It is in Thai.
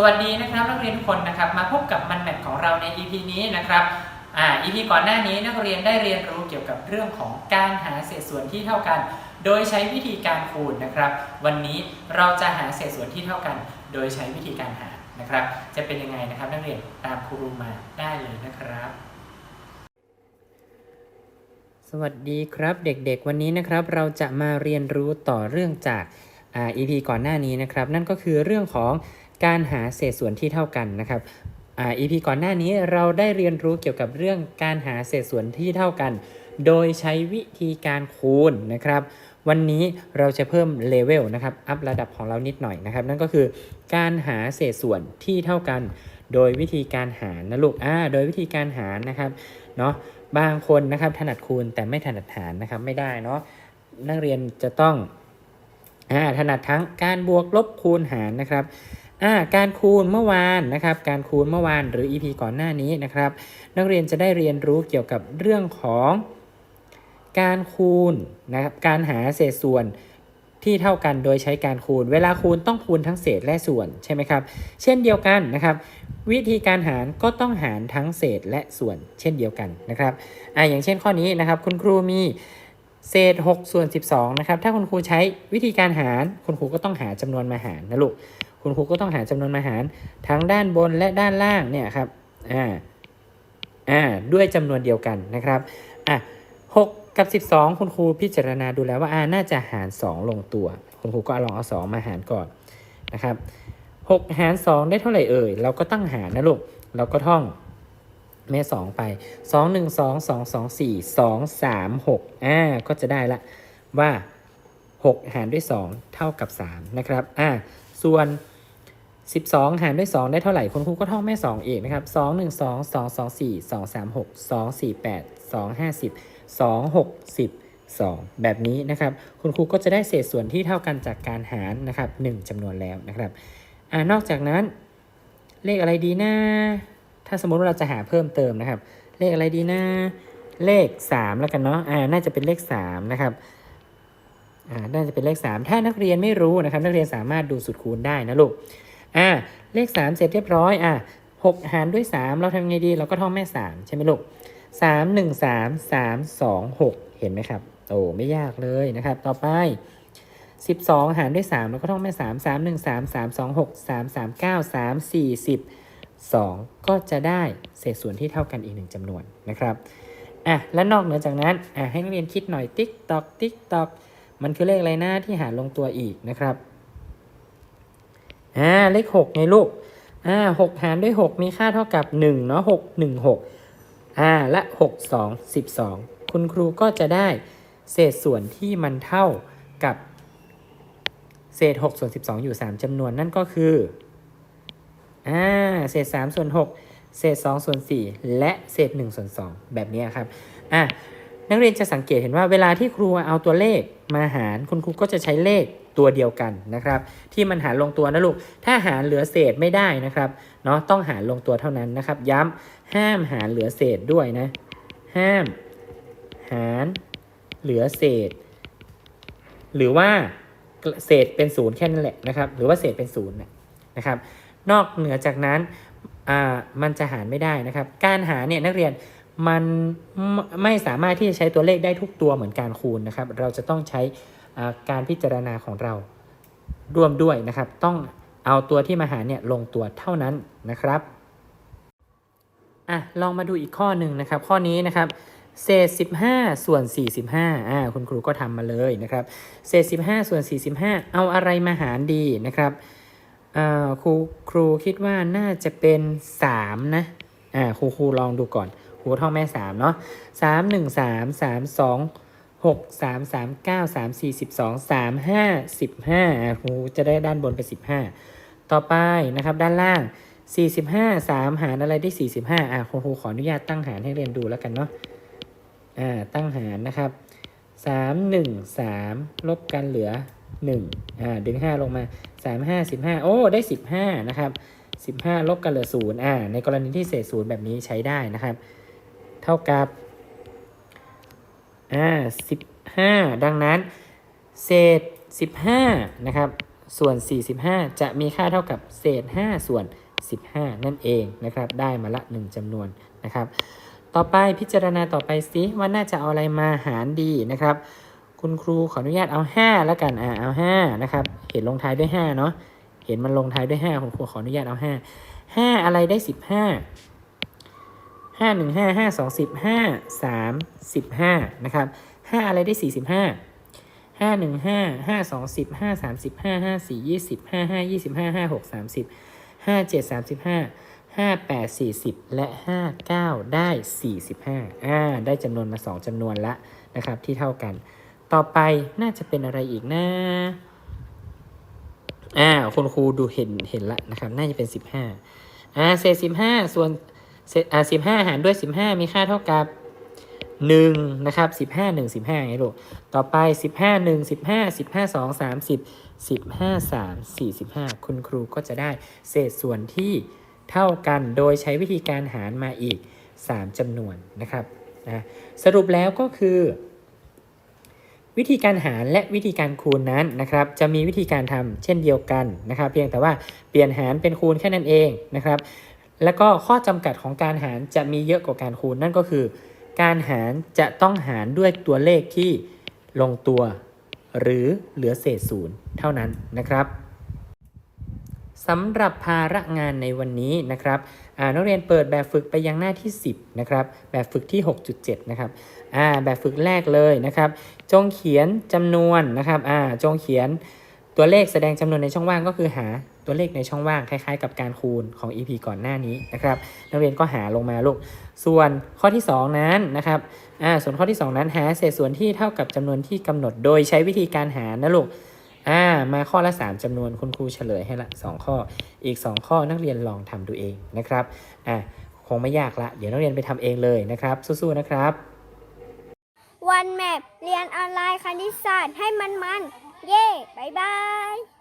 สวัสดีนะครับนักเรียนทุกคนนะครับมาพบกับมันแมทของเราใน EP นี้นะครับอ่า EP ก่อนหน้านี้นักเรียนได้เรียนรู้เกี่ยวกับเรื่องของการหาเศษส่วนที่เท่ากัน โดยใช้วิธีการคูณนะครับ วันนี้เราจะหาเศษส่วนที่เท่ากัน โดยใช้วิธีการหานะครับ จะเป็นยังไงนะครับนักเรียนตามครูมาได้เลยนะครับ สวัสดีครับเด็กๆ วันนี้นะครับเราจะมาเรียนรู้ต่อเรื่องจากอ่า EP ก่อนหน้านี้นะครับ นั่นก็คือเรื่องของ การหาเศษส่วนที่เท่ากันนะครับอ่า EP ก่อนหน้านี้เราได้เรียนรู้เกี่ยวกับเรื่องการหาเศษส่วนที่เท่ากัน โดยใช้วิธีการคูณนะครับ วันนี้เราจะเพิ่มเลเวลนะครับ อัพระดับของเรานิดหน่อยนะครับ นั่นก็คือการหาเศษส่วนที่เท่ากัน โดยวิธีการหารนะลูกอ่าโดยวิธีการหารนะครับ เนาะบางคนนะครับถนัดคูณแต่ไม่ถนัดหารนะครับไม่ได้เนาะ นักเรียนจะต้องอ่าถนัดทั้งการบวกลบคูณหารนะครับ อ่าการคูณเมื่อวานนะครับ การคูณเมื่อวานหรือ EP ก่อนหน้านี้นะครับ นักเรียนจะได้เรียนรู้เกี่ยวกับเรื่องของ การคูณนะครับการหาเศษส่วนที่เท่ากันโดยใช้การคูณ เวลาคูณต้องคูณทั้งเศษและส่วนใช่ไหมครับ เช่นเดียวกันนะครับ วิธีการหารก็ต้องหารทั้งเศษและส่วน เช่นเดียวกันนะครับอ่าอย่างเช่นข้อนี้นะครับ คุณครูมีเศษ6ส่วน12นะครับถ้าคุณครูใช้วิธีการหารคุณครูก็ต้องหาจำนวนมาหารนะลูก คุณครูก็ต้องหารจำนวนมาหารทั้งด้านบนและด้านล่างเนี่ยครับอ่าอ่าด้วยจำนวนเดียวกันนะครับอะ6กับ 12 คุณครูพิจารณาดูแล้วว่าอ่าน่าจะหาร 2 ลงตัว คุณครูก็ลองเอา 2 มาหารก่อนนะครับ6หาร 2 ได้เท่าไหร่เอ่ย เราก็ตั้งหารนะลูก เราก็ท่องแม่2ไป 2 1 2 2 2 4 2 3 6อ่าก็จะได้ละว่า 6 หารด้วย 2 เท่ากับ 3 นะครับอ่า ส่วน 12 หารด้วย 2 ได้เท่าไหร่คุณครูก็ท่องแม่ 2 เองนะครับ 2 1 2 2 2 4 2 3 6 2 4 8 2 5 10 2 6 10 2 แบบนี้นะครับ คุณครูก็จะได้เศษส่วนที่เท่ากันจากการหารนะครับ1จำนวนแล้วนะครับอนอกจากนั้น เลขอะไรดีนะ ถ้าสมมติว่าเราจะหาเพิ่มเติมนะครับ เลขอะไรดีนะ เลข 3 แล้วกันเนาะอ่าน่าจะเป็นเลข3นะครับ น่าจะเป็นเลข 3 ถ้านักเรียนไม่รู้นะครับ นักเรียนสามารถดูสูตรคูณได้นะลูกอ่าเลข 3 เสร็จเรียบร้อยอ่า6หารด้วย 3 เราทำยังไงดี เราก็ท่องแม่ 3 ใช่ไหมลูก 3 1 3 3 2 6 เห็นไหมครับ โอ้ไม่ยากเลยนะครับ ต่อไป 12 หารด้วย3แล้วก็ท่องแม่ 3 3 1 3 3 2 6 3 3 9 3 4 10 2 ก็จะได้เศษส่วนที่เท่ากันอีกหนึ่งจำนวนนะครับอะและนอกเหนือจากนั้นอะให้นักเรียนคิดหน่อยติ๊กตอกติ๊กตอก มันคือเลขอะไรนะที่หารลงตัวอีกนะครับอ่าเลข6ไงลูกอ่า6หารด้วย 6 มีค่าเท่ากับ1เนาะ6 1 6อ่าและ6 2 12คุณครูก็จะได้เศษส่วนที่มันเท่ากับเศษ6ส่วน12 อยู่ 3จำนวนนั่นก็คืออ่าเศษ3ส่วน6เศษ2ส่วน4และเศษ1ส่วน2แบบนี้ครับอะ นักเรียนจะสังเกตเห็นว่าเวลาที่ครูเอาตัวเลขมาหารคุณครูก็จะใช้เลขตัวเดียวกันนะครับ ที่มันหารลงตัวนะลูกถ้าหารเหลือเศษไม่ได้นะครับเนาะต้องหารลงตัวเท่านั้นนะครับ ย้ำห้ามหารเหลือเศษด้วยนะ ห้าม หารเหลือเศษ หรือว่าเศษเป็นศูนย์แค่นั้นแหละนะครับ หรือว่าเศษเป็นศูนย์นะครับ นอกเหนือจากนั้นอ่ามันจะหารไม่ได้นะครับ การหารเนี่ยนักเรียน มันไม่สามารถที่จะใช้ตัวเลขได้ทุกตัวเหมือนการคูณนะครับ เราจะต้องใช้การพิจารณาของเราร่วมด้วยนะครับ ต้องเอาตัวที่มาหารเนี่ยลงตัวเท่านั้นนะครับอะลองมาดูอีกข้อหนึ่งนะครับ ข้อนี้นะครับเศษ 15 ส่วน 45อ่าคุณครูก็ทำมาเลยนะครับ เศษ 15 ส่วน 45 เอาอะไรมาหารดีนะครับอ่าครูครูคิดว่าน่าจะเป็น 3 นะอ่าครูครูลองดูก่อน ครูท่องแม่3เนาะ3 1 3 3 2 6 3 3 9 3 4 12 3 5 15อ่าครูจะได้ด้านบนเป็น15ต่อไปนะครับด้านล่าง 45 3 หารอะไรได้ 45 อ่าครูครูขออนุญาตตั้งหารให้เรียนดูแล้วกันเนาะ อ่า ตั้งหารนะครับสามหนึ่งสามลบกันเหลือหนึ่งอ่า ดึงห้าลงมาสามห้าสิบห้าโอ้ ได้สิบห้านะครับสิบห้าลบกันเหลือศูนย์อ่า ในกรณีที่เศษศูนย์แบบนี้ใช้ได้นะครับ เท่ากับอ่าสิบห้าดังนั้นเศษสิบห้านะครับส่วน 45 จะมีค่าเท่ากับเศษ 5 ส่วน 15 นั่นเองนะครับ ได้มาละ 1จำนวนนะครับ ต่อไปพิจารณาต่อไปสิว่าน่าจะเอาอะไรมาหารดีนะครับ คุณครูขออนุญาตเอา 5 แล้วกันอ่าเอา5นะครับ เห็นลงท้ายด้วย5เนาะเห็นมันลงท้ายด้วย5คุณครูขออนุญาตเอา 5 5 อะไรได้ 15 5 1 5 5 2 10 5 3 15นะครับ5อะไรได้45 5 1 5 5 2 10 5 3 5 5 4 20 5 5 25 5 6 30 5 7 35 5 8 40และ5 9ได้45อ่าได้จำนวนมา2จำนวนละนะครับที่เท่ากัน ต่อไปน่าจะเป็นอะไรอีกนะอ่าคุณครูดูเห็นเห็นละนะครับ น่าจะเป็น15อ่าเศษ15ส่วน เศษอ่า15หารด้วย15มีค่าเท่ากับ1นะครับ15 1 15ไงลูกต่อไป15 1 15 15 2 30 15 3 45คุณครูก็จะได้เศษส่วนที่เท่ากันโดยใช้วิธีการหารมาอีก3จำนวนนะครับนะสรุปแล้วก็คือ วิธีการหารและวิธีการคูณนั้นนะครับ จะมีวิธีการทำเช่นเดียวกันนะครับ เพียงแต่ว่าเปลี่ยนหารเป็นคูณแค่นั้นเองนะครับ แล้วก็ข้อจำกัดของการหารจะมีเยอะกว่าการคูณ นั่นก็คือ การหารจะต้องหารด้วยตัวเลขที่ลงตัว หรือเหลือเศษศูนย์เท่านั้นนะครับสำหรับภาระงานในวันนี้นะครับนักเรียนเปิดแบบฝึกไปยังหน้าที่ 10นะครับแบบฝึกที่ 6.7นะครับแบบฝึกแรกเลยนะครับ จงเขียนจำนวนนะครับจงเขียนตัวเลขแสดงจำนวนในช่องว่างก็คือหา ตัวเลขในช่องว่างคล้ายๆ กับการคูณของ EP ก่อนหน้านี้นะครับนักเรียนก็หาลงมาลูก ส่วนข้อที่ 2 นั้นนะครับอ่าส่วนข้อที่ 2 นั้นหาเศษส่วนที่เท่ากับจำนวนที่กำหนดโดยใช้วิธีการหารนะลูกอ่ามาข้อละ 3จำนวนคุณครูเฉลยให้ละ 2 ข้อ อีก 2 ข้อนักเรียนลองทำดูเองนะครับอ่าคงไม่ยากละ เดี๋ยวนักเรียนไปทำเองเลยนะครับ สู้ๆนะครับ วันแมปเรียนออนไลน์คณิตศาสตร์ให้มันมันๆเย่บายบาย